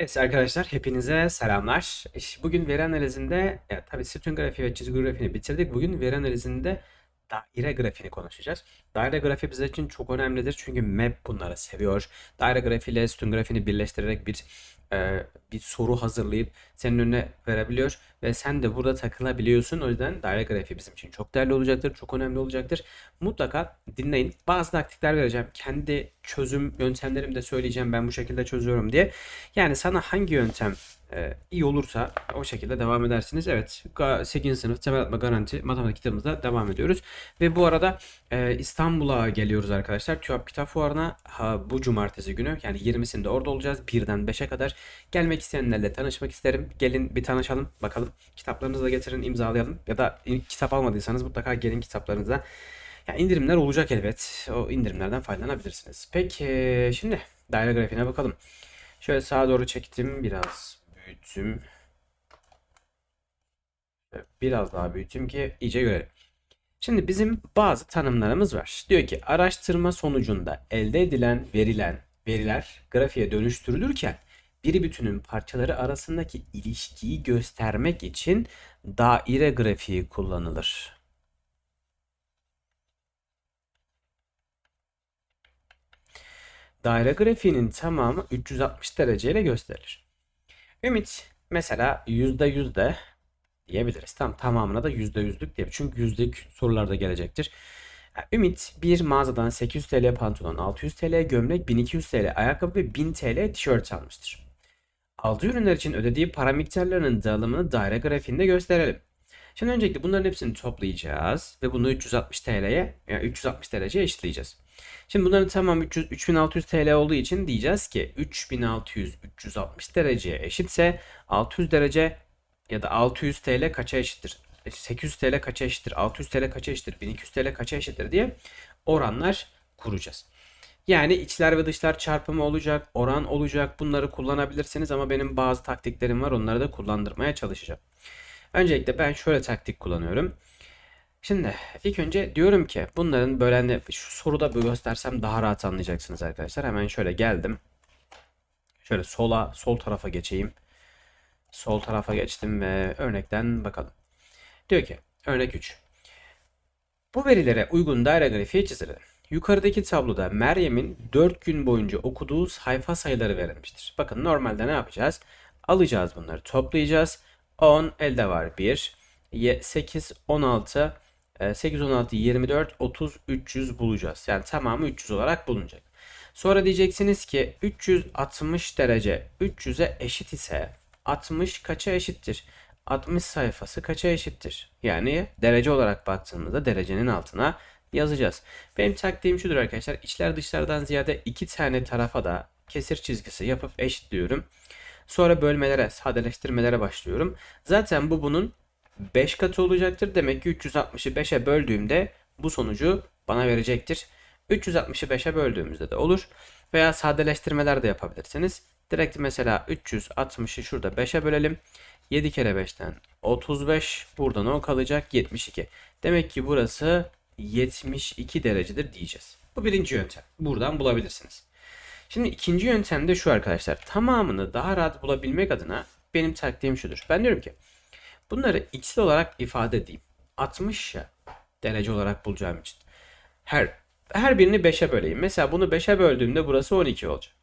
Evet arkadaşlar hepinize selamlar. Bugün veri analizinde ya, tabii sütun grafiği ve çizgi grafiğini bitirdik. Bugün veri analizinde daire grafiğini konuşacağız. Daire grafiği bizler için çok önemlidir çünkü map bunları seviyor. Daire grafiği ile sütun grafiğini birleştirerek bir e, bir soru hazırlayıp senin önüne verebiliyor ve sen de burada takılabiliyorsun. O yüzden daire grafiği bizim için çok değerli olacaktır, çok önemli olacaktır. Mutlaka dinleyin. Bazı taktikler vereceğim. Kendi çözüm yöntemlerimi de söyleyeceğim. Ben bu şekilde çözüyorum diye. Yani sana hangi yöntem e, iyi olursa o şekilde devam edersiniz. Evet, 8. sınıf temel atma garanti matematik kitabımızda devam ediyoruz. Ve bu arada e, İstanbul'a geliyoruz arkadaşlar. TÜYAP Kitap Fuarı'na ha, bu cumartesi günü yani 20'sinde orada olacağız. 1'den 5'e kadar. Gelmek isteyenlerle tanışmak isterim. Gelin bir tanışalım bakalım. Kitaplarınızı da getirin imzalayalım. Ya da kitap almadıysanız mutlaka gelin kitaplarınıza. Ya indirimler olacak elbet. O indirimlerden faydalanabilirsiniz. Peki şimdi daire grafiğine bakalım. Şöyle sağa doğru çektim. Biraz büyüttüm. Biraz daha büyüttüm ki iyice görelim. Şimdi bizim bazı tanımlarımız var. Diyor ki araştırma sonucunda elde edilen verilen veriler grafiğe dönüştürülürken bir bütünün parçaları arasındaki ilişkiyi göstermek için daire grafiği kullanılır. Daire grafiğinin tamamı 360 dereceyle gösterilir. Ümit mesela %100 de diyebiliriz. Tam tamamına da %100'lük diye. Çünkü yüzlük sorularda gelecektir. Ümit bir mağazadan 800 TL pantolon, 600 TL gömlek, 1200 TL ayakkabı ve 1000 TL tişört almıştır. Aldığı ürünler için ödediği para miktarlarının dağılımını daire grafiğinde gösterelim. Şimdi öncelikle bunların hepsini toplayacağız ve bunu 360 TL'ye yani 360 dereceye eşitleyeceğiz. Şimdi bunların tamam 300, 3600 TL olduğu için diyeceğiz ki 3600 360 dereceye eşitse 600 derece ya da 600 TL kaça eşittir? 800 TL kaça eşittir? 600 TL kaça eşittir? 1200 TL kaça eşittir diye oranlar kuracağız. Yani içler ve dışlar çarpımı olacak, oran olacak. Bunları kullanabilirsiniz ama benim bazı taktiklerim var. Onları da kullandırmaya çalışacağım. Öncelikle ben şöyle taktik kullanıyorum. Şimdi ilk önce diyorum ki bunların bölenle şu soruda bir göstersem daha rahat anlayacaksınız arkadaşlar. Hemen şöyle geldim. Şöyle sola, sol tarafa geçeyim. Sol tarafa geçtim ve örnekten bakalım. Diyor ki örnek 3. Bu verilere uygun daire grafiği çizilir. Yukarıdaki tabloda Meryem'in 4 gün boyunca okuduğu sayfa sayıları verilmiştir. Bakın normalde ne yapacağız? Alacağız bunları toplayacağız. 10 elde var 1. 8, 16, 8, 16, 24, 30, 300 bulacağız. Yani tamamı 300 olarak bulunacak. Sonra diyeceksiniz ki 360 derece 300'e eşit ise 60 kaça eşittir? 60 sayfası kaça eşittir? Yani derece olarak baktığımızda derecenin altına yazacağız. Benim taktiğim şudur arkadaşlar. İçler dışlardan ziyade iki tane tarafa da kesir çizgisi yapıp eşitliyorum. Sonra bölmelere, sadeleştirmelere başlıyorum. Zaten bu bunun 5 katı olacaktır. Demek ki 360'ı 5'e böldüğümde bu sonucu bana verecektir. 360'ı 5'e böldüğümüzde de olur. Veya sadeleştirmeler de yapabilirsiniz. Direkt mesela 360'ı şurada 5'e bölelim. 7 kere 5'ten 35. Buradan o kalacak 72. Demek ki burası 72 derecedir diyeceğiz. Bu birinci yöntem. Buradan bulabilirsiniz. Şimdi ikinci yöntem de şu arkadaşlar. Tamamını daha rahat bulabilmek adına benim taktiğim şudur. Ben diyorum ki bunları x'li olarak ifade edeyim. 60 ya derece olarak bulacağım için. Her her birini 5'e böleyim. Mesela bunu 5'e böldüğümde burası 12 olacak.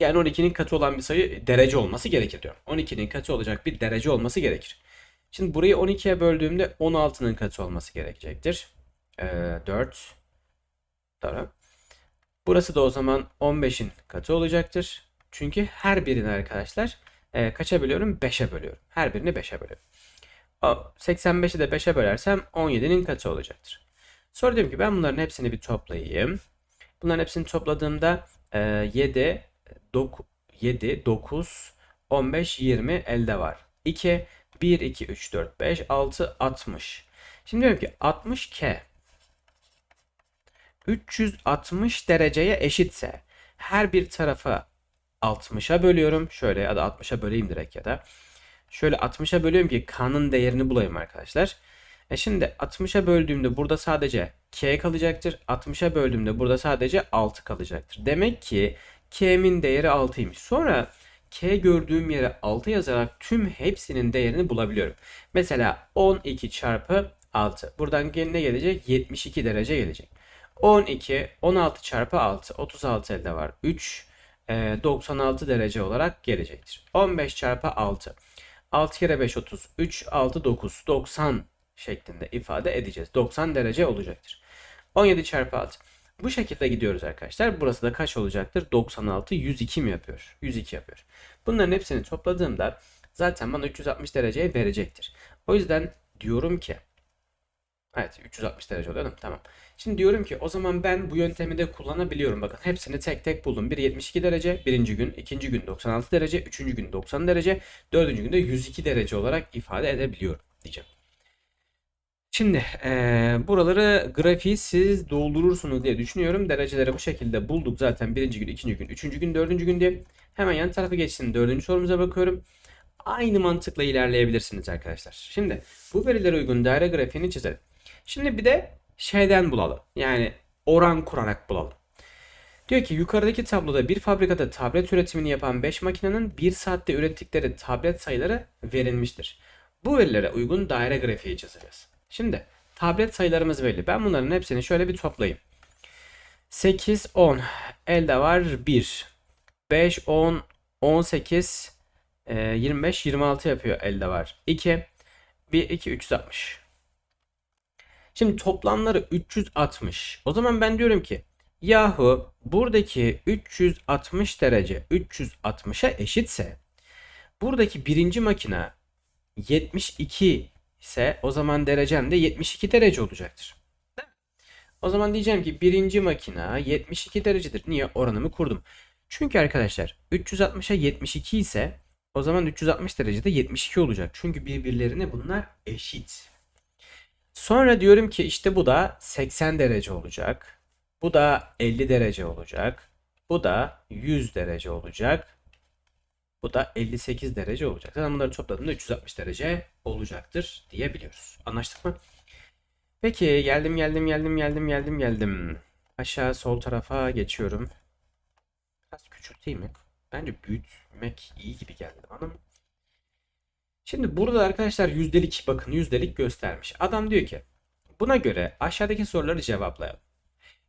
Yani 12'nin katı olan bir sayı derece olması gerekir diyorum. 12'nin katı olacak bir derece olması gerekir. Şimdi burayı 12'ye böldüğümde 16'nın katı olması gerekecektir. Ee, 4 Tamam. Burası da o zaman 15'in katı olacaktır. Çünkü her birini arkadaşlar e, kaça bölüyorum? 5'e bölüyorum. Her birini 5'e bölüyorum. O 85'i de 5'e bölersem 17'nin katı olacaktır. Sonra diyorum ki ben bunların hepsini bir toplayayım. Bunların hepsini topladığımda e, 7, 9, 7, 9, 15, 20 elde var. 2, 1, 2, 3, 4, 5, 6, 60. Şimdi diyorum ki 60K 360 dereceye eşitse her bir tarafa 60'a bölüyorum. Şöyle ya da 60'a böleyim direkt ya da. Şöyle 60'a bölüyorum ki K'nın değerini bulayım arkadaşlar. E şimdi 60'a böldüğümde burada sadece K kalacaktır. 60'a böldüğümde burada sadece 6 kalacaktır. Demek ki K'min değeri 6'ymış. Sonra K gördüğüm yere 6 yazarak tüm hepsinin değerini bulabiliyorum. Mesela 12 çarpı 6. Buradan ne gelecek? 72 derece gelecek. 12, 16 çarpı 6. 36 elde var. 3, e, 96 derece olarak gelecektir. 15 çarpı 6. 6 kere 5 30. 3, 6, 9. 90 şeklinde ifade edeceğiz. 90 derece olacaktır. 17 çarpı 6. Bu şekilde gidiyoruz arkadaşlar. Burası da kaç olacaktır? 96, 102 mi yapıyor? 102 yapıyor. Bunların hepsini topladığımda zaten bana 360 dereceyi verecektir. O yüzden diyorum ki Evet 360 derece oluyor değil mi? Tamam. Şimdi diyorum ki o zaman ben bu yöntemi de kullanabiliyorum. Bakın hepsini tek tek buldum. Bir 72 derece, birinci gün, ikinci gün 96 derece, üçüncü gün 90 derece, dördüncü günde 102 derece olarak ifade edebiliyorum diyeceğim. Şimdi eee, buraları grafiği siz doldurursunuz diye düşünüyorum. Dereceleri bu şekilde bulduk zaten birinci gün, ikinci gün, üçüncü gün, dördüncü gün diye. Hemen yan tarafa geçtim. Dördüncü sorumuza bakıyorum. Aynı mantıkla ilerleyebilirsiniz arkadaşlar. Şimdi bu verilere uygun daire grafiğini çizelim. Şimdi bir de şeyden bulalım. Yani oran kurarak bulalım. Diyor ki yukarıdaki tabloda bir fabrikada tablet üretimini yapan 5 makinenin 1 saatte ürettikleri tablet sayıları verilmiştir. Bu verilere uygun daire grafiği çizeceğiz. Şimdi tablet sayılarımız belli. Ben bunların hepsini şöyle bir toplayayım. 8, 10. Elde var 1. 5, 10, 18, e, 25, 26 yapıyor elde var. 2, 1, 2, 360. Şimdi toplamları 360. O zaman ben diyorum ki yahu buradaki 360 derece 360'a eşitse buradaki birinci makine 72 ise o zaman derecem de 72 derece olacaktır. O zaman diyeceğim ki birinci makina 72 derecedir. Niye? Oranımı kurdum. Çünkü arkadaşlar 360'a 72 ise o zaman 360 derecede 72 olacak. Çünkü birbirlerine bunlar eşit. Sonra diyorum ki işte bu da 80 derece olacak. Bu da 50 derece olacak. Bu da 100 derece olacak. Bu da 58 derece olacak. Zaten bunları topladığımda 360 derece olacaktır diyebiliyoruz. Anlaştık mı? Peki geldim geldim geldim geldim geldim geldim. Aşağı sol tarafa geçiyorum. Biraz küçülteyim mi? Bence büyütmek iyi gibi geldi bana. Şimdi burada arkadaşlar yüzdelik bakın yüzdelik göstermiş. Adam diyor ki buna göre aşağıdaki soruları cevaplayalım.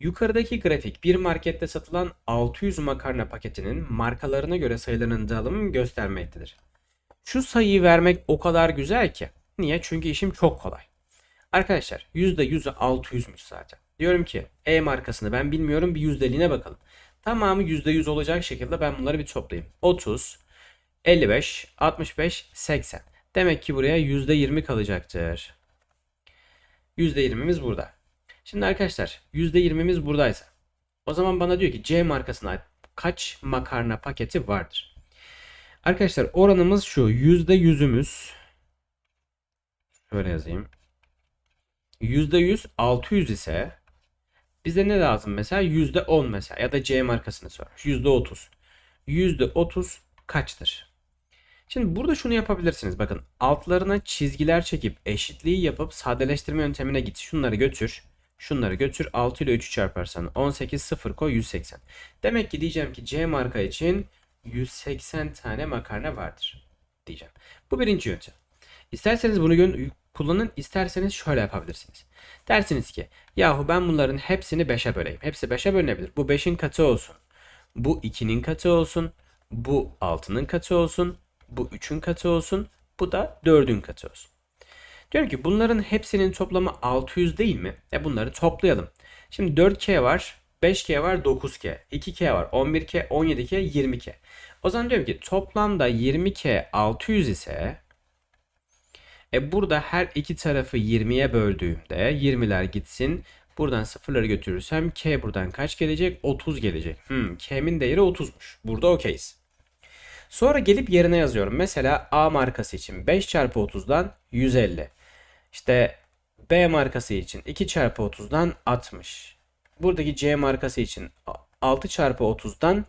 Yukarıdaki grafik bir markette satılan 600 makarna paketinin markalarına göre sayılarının dağılımını göstermektedir. Şu sayıyı vermek o kadar güzel ki. Niye? Çünkü işim çok kolay. Arkadaşlar %100'ü 600'müş zaten. Diyorum ki E markasını ben bilmiyorum bir yüzdeliğine bakalım. Tamamı %100 olacak şekilde ben bunları bir toplayayım. 30, 55, 65, 80. Demek ki buraya %20 kalacaktır. %20'miz burada. Şimdi arkadaşlar %20'miz buradaysa o zaman bana diyor ki C markasına kaç makarna paketi vardır? Arkadaşlar oranımız şu %100'ümüz şöyle yazayım. %100 600 ise bize ne lazım mesela? %10 mesela ya da C markasını sormuş. %30. %30 kaçtır? Şimdi burada şunu yapabilirsiniz. Bakın altlarına çizgiler çekip eşitliği yapıp sadeleştirme yöntemine git. Şunları götür. Şunları götür. 6 ile 3'ü çarparsan 18 0 koy 180. Demek ki diyeceğim ki C marka için 180 tane makarna vardır. Diyeceğim. Bu birinci yöntem. İsterseniz bunu kullanın. isterseniz şöyle yapabilirsiniz. Dersiniz ki yahu ben bunların hepsini 5'e böleyim. Hepsi 5'e bölünebilir. Bu 5'in katı olsun. Bu 2'nin katı olsun. Bu 6'nın katı olsun. Bu 3'ün katı olsun. Bu da 4'ün katı olsun. Diyorum ki bunların hepsinin toplamı 600 değil mi? E bunları toplayalım. Şimdi 4K var, 5K var, 9K, 2K var, 11K, 17K, 20K. O zaman diyorum ki toplamda 20K 600 ise e burada her iki tarafı 20'ye böldüğümde 20'ler gitsin. Buradan sıfırları götürürsem K buradan kaç gelecek? 30 gelecek. Hmm, K'min değeri 30'muş. Burada okeyiz. Sonra gelip yerine yazıyorum. Mesela A markası için 5 çarpı 30'dan 150. İşte B markası için 2 çarpı 30'dan 60. Buradaki C markası için 6 çarpı 30'dan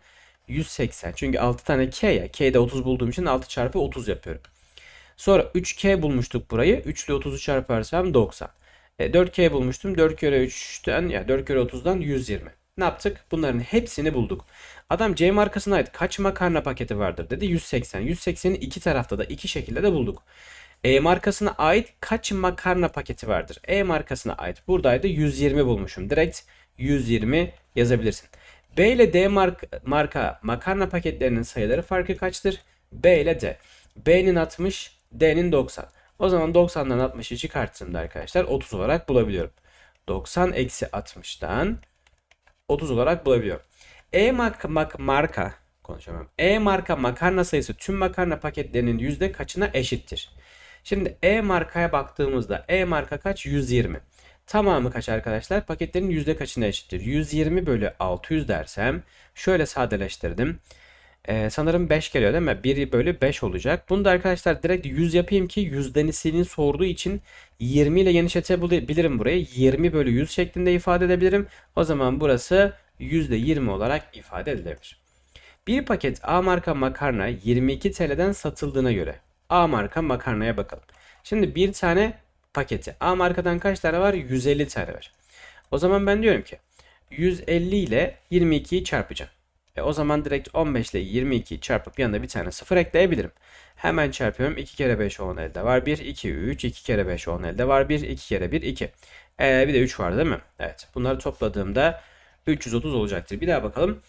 180. Çünkü 6 tane K ya. K'de 30 bulduğum için 6 çarpı 30 yapıyorum. Sonra 3K bulmuştuk burayı. 3 ile 30'u çarparsam 90. E, 4K bulmuştum. 4 kere 3'ten ya 4 kere 30'dan 120. ne yaptık? Bunların hepsini bulduk. Adam C markasına ait kaç makarna paketi vardır dedi. 180. 180'i iki tarafta da iki şekilde de bulduk. E markasına ait kaç makarna paketi vardır? E markasına ait buradaydı 120 bulmuşum. Direkt 120 yazabilirsin. B ile D mark marka makarna paketlerinin sayıları farkı kaçtır? B ile D. B'nin 60, D'nin 90. O zaman 90'dan 60'ı çıkarttığımda arkadaşlar 30 olarak bulabiliyorum. 90 eksi 60'dan 30 olarak bulabiliyorum. E marka, mak- marka konuşamam. E marka makarna sayısı tüm makarna paketlerinin yüzde kaçına eşittir? Şimdi E markaya baktığımızda E marka kaç? 120. Tamamı kaç arkadaşlar? Paketlerin yüzde kaçına eşittir? 120 bölü 600 dersem şöyle sadeleştirdim. Ee, sanırım 5 geliyor değil mi? 1 bölü 5 olacak. Bunu da arkadaşlar direkt 100 yapayım ki yüzdenisini sorduğu için 20 ile genişletebilirim burayı. 20 bölü 100 şeklinde ifade edebilirim. O zaman burası %20 olarak ifade edilebilir. Bir paket A marka makarna 22 TL'den satıldığına göre A marka makarnaya bakalım. Şimdi bir tane paketi A markadan kaç tane var? 150 tane var. O zaman ben diyorum ki 150 ile 22'yi çarpacağım. E o zaman direkt 15 ile 22'yi çarpıp yanına bir tane 0 ekleyebilirim. Hemen çarpıyorum. 2 kere 5 10 elde var 1. 2 3. 2 kere 5 10 elde var 1. 2 kere 1 2. E, bir de 3 var değil mi? Evet. Bunları topladığımda 330 olacaktır. Bir daha bakalım.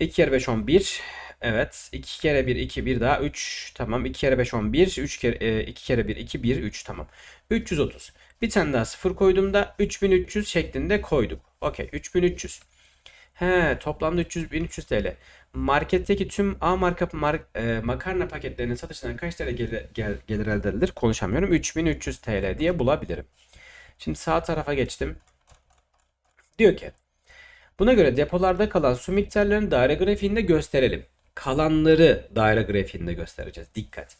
2 kere 5 11. Evet. 2 kere 1 2 1 daha 3. Tamam. 2 kere 5 11. 3 kere e, 2 kere 1 2 1 3 tamam. 330. Bir tane daha 0 koyduğumda 3300 şeklinde koyduk. Okey. 3300. He, toplamda 300 1300 TL. Marketteki tüm A marka mar- e, makarna paketlerinin satışından kaç TL gelir, gel- gelir elde edilir? Konuşamıyorum. 3300 TL diye bulabilirim. Şimdi sağ tarafa geçtim. Diyor ki Buna göre depolarda kalan su miktarlarını daire grafiğinde gösterelim. Kalanları daire grafiğinde göstereceğiz. Dikkat.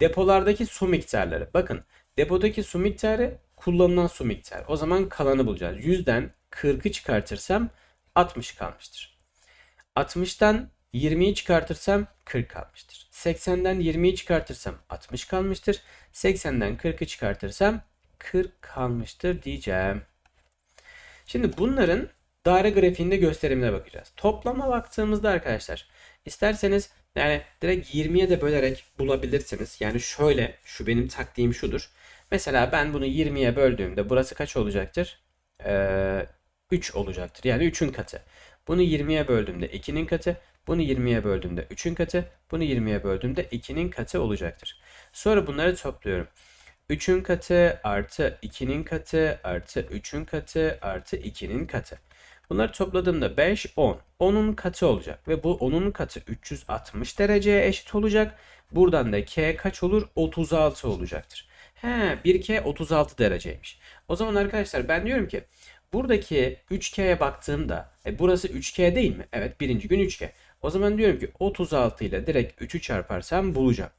Depolardaki su miktarları. Bakın depodaki su miktarı kullanılan su miktarı. O zaman kalanı bulacağız. 100'den 40'ı çıkartırsam 60 kalmıştır. 60'tan 20'yi çıkartırsam 40 kalmıştır. 80'den 20'yi çıkartırsam 60 kalmıştır. 80'den 40'ı çıkartırsam 40 kalmıştır diyeceğim. Şimdi bunların daire grafiğinde gösterimine bakacağız. Toplama baktığımızda arkadaşlar isterseniz yani direkt 20'ye de bölerek bulabilirsiniz. Yani şöyle şu benim taktiğim şudur. Mesela ben bunu 20'ye böldüğümde burası kaç olacaktır? Ee, 3 olacaktır. Yani 3'ün katı. Bunu 20'ye böldüğümde 2'nin katı. Bunu 20'ye böldüğümde 3'ün katı. Bunu 20'ye böldüğümde 2'nin katı olacaktır. Sonra bunları topluyorum. 3'ün katı artı 2'nin katı artı 3'ün katı artı 2'nin katı. Bunları topladığımda 5, 10. 10'un katı olacak ve bu 10'un katı 360 dereceye eşit olacak. Buradan da k kaç olur? 36 olacaktır. He, 1k 36 dereceymiş. O zaman arkadaşlar ben diyorum ki buradaki 3k'ye baktığımda e, burası 3k değil mi? Evet birinci gün 3k. O zaman diyorum ki 36 ile direkt 3'ü çarparsam bulacağım.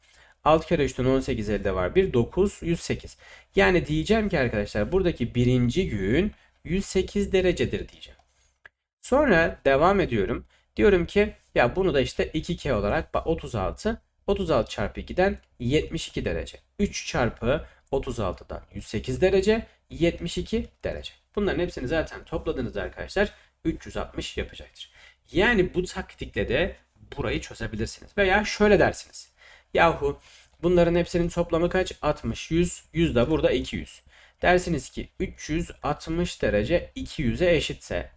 6 kere 3'ten 18 elde var. 1, 9, 108. Yani diyeceğim ki arkadaşlar buradaki birinci gün 108 derecedir diyeceğim. Sonra devam ediyorum. Diyorum ki ya bunu da işte 2K olarak bak 36. 36 çarpı 2'den 72 derece. 3 çarpı 36'dan 108 derece 72 derece. Bunların hepsini zaten topladığınızda arkadaşlar 360 yapacaktır. Yani bu taktikle de burayı çözebilirsiniz. Veya şöyle dersiniz. Yahu bunların hepsinin toplamı kaç? 60, 100, 100 de burada 200. Dersiniz ki 360 derece 200'e eşitse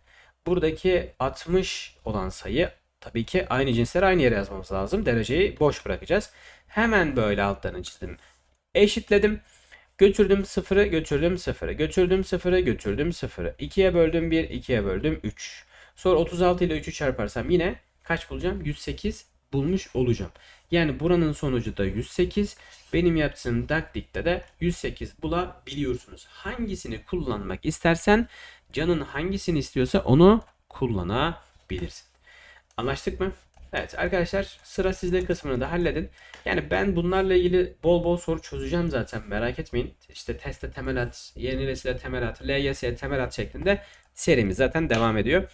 buradaki 60 olan sayı tabii ki aynı cinsleri aynı yere yazmamız lazım. Dereceyi boş bırakacağız. Hemen böyle altlarını çizdim. Eşitledim. Götürdüm 0'ı, götürdüm 0'ı, götürdüm 0'ı, götürdüm 0'ı. 2'ye böldüm 1, 2'ye böldüm 3. Sonra 36 ile 3'ü çarparsam yine kaç bulacağım? 108 bulmuş olacağım. Yani buranın sonucu da 108. Benim yaptığım taktikte de 108 bulabiliyorsunuz. Hangisini kullanmak istersen canın hangisini istiyorsa onu kullanabilirsin. Anlaştık mı? Evet arkadaşlar sıra sizde kısmını da halledin. Yani ben bunlarla ilgili bol bol soru çözeceğim zaten merak etmeyin. İşte teste temel at, yeni nesile temel at, LYS temel at şeklinde serimiz zaten devam ediyor.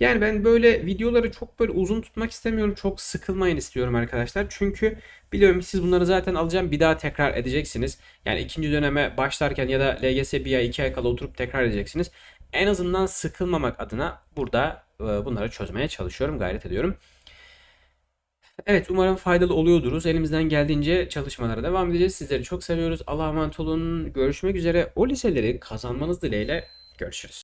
Yani ben böyle videoları çok böyle uzun tutmak istemiyorum. Çok sıkılmayın istiyorum arkadaşlar. Çünkü biliyorum siz bunları zaten alacağım bir daha tekrar edeceksiniz. Yani ikinci döneme başlarken ya da LGS bir ay iki ay kala oturup tekrar edeceksiniz. En azından sıkılmamak adına burada e, bunları çözmeye çalışıyorum, gayret ediyorum. Evet umarım faydalı oluyordur. Elimizden geldiğince çalışmalara devam edeceğiz. Sizleri çok seviyoruz. Allah'a emanet olun. Görüşmek üzere. O liseleri kazanmanız dileğiyle görüşürüz.